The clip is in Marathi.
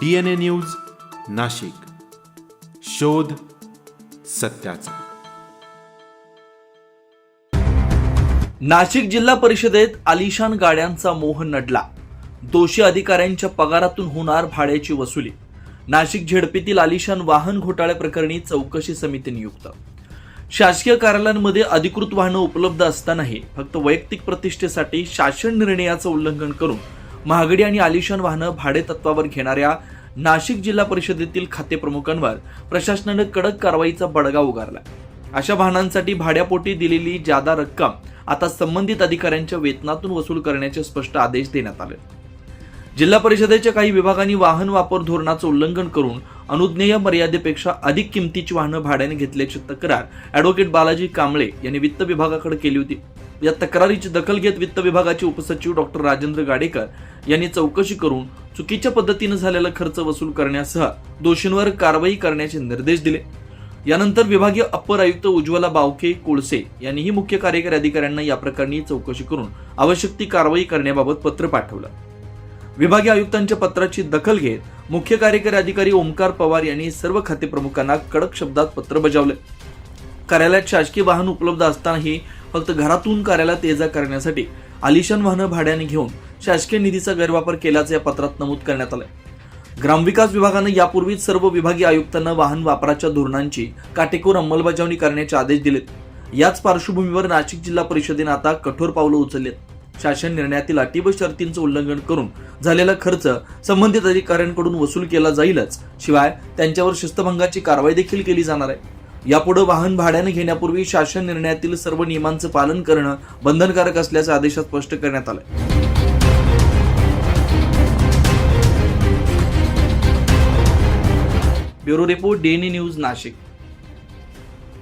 D N A news Nashik. शोध सत्याचा. नाशिक जिल्हा परिषदेत आलिशान गाड्यांचा मोह नडला. दोषी अधिकाऱ्यांच्या पगारातून होणार भाड्याची वसुली. नाशिक झेडपीतील आलिशान वाहन घोटाळ्या प्रकरणी चौकशी समिती नियुक्त. शासकीय कार्यालयांमध्ये अधिकृत वाहनं उपलब्ध असतानाही फक्त वैयक्तिक प्रतिष्ठेसाठी शासन निर्णयाचं उल्लंघन करून महागडी आणि आलिशान वाहनं भाडे तत्वावर घेणाऱ्या नाशिक जिल्हा परिषदेतील खातेप्रमुखांवर प्रशासनानं कडक कारवाईचा बडगा उगारला. अशा वाहनांसाठी भाड्यापोटी दिलेली जादा रक्कम आता संबंधित अधिकाऱ्यांच्या वेतनातून वसूल करण्याचे स्पष्ट आदेश देण्यात आले. जिल्हा परिषदेच्या काही विभागांनी वाहन वापर धोरणाचं उल्लंघन करून अनुज्ञेय मर्यादेपेक्षा अधिक किमतीची वाहनं भाड्याने घेतल्याची तक्रार अॅडव्होकेट बालाजी कांबळे यांनी वित्त विभागाकडे केली होती. या तक्रारीची दखल घेत वित्त विभागाचे उपसचिव डॉक्टर राजेंद्र गाडेकर यांनी चौकशी करून चुकीच्या पद्धतीनं झालेला खर्च वसूल करण्यासह दोषींवर कारवाई करण्याचे निर्देश दिले. यानंतर विभागीय अपर आयुक्त उज्ज्वला बावके कोळसे यांनीही मुख्य कार्यकारी अधिकाऱ्यांना या प्रकरणी चौकशी करून आवश्यक ती कारवाई करण्याबाबत पत्र पाठवलं. विभागीय आयुक्तांच्या पत्राची दखल घेत मुख्य कार्यकारी अधिकारी ओमकार पवार यांनी सर्व खाते प्रमुखांना कडक शब्दात पत्र बजावले. कार्यालयात शासकीय वाहन उपलब्ध असतानाही फक्त घरातून कार्यालयात ये जा करण्यासाठी आलिशान वाहनं भाड्याने घेऊन शासकीय निधीचा गैरवापर केल्याचं या पत्रात नमूद करण्यात आलंय. ग्रामविकास विभागानं यापूर्वीच सर्व विभागीय आयुक्तांना वाहन वापराच्या धोरणांची काटेकोर अंमलबजावणी करण्याचे आदेश दिलेत. याच पार्श्वभूमीवर नाशिक जिल्हा परिषदेनं आता कठोर पावलं उचललेत. शासन निर्णयातील अटी व शर्तींचं उल्लंघन करून झालेला खर्च संबंधित अधिकाऱ्यांकडून वसूल केला जाईलच. शिवाय त्यांच्यावर शिस्तभंगाची कारवाई देखील केली जाणार आहे. यापुढे वाहन भाड्याने घेण्यापूर्वी शासन निर्णयातील सर्व नियमांचं पालन करणं बंधनकारक असल्याचं आदेशात स्पष्ट करण्यात आलंय. Bureau report DNA news Nashik.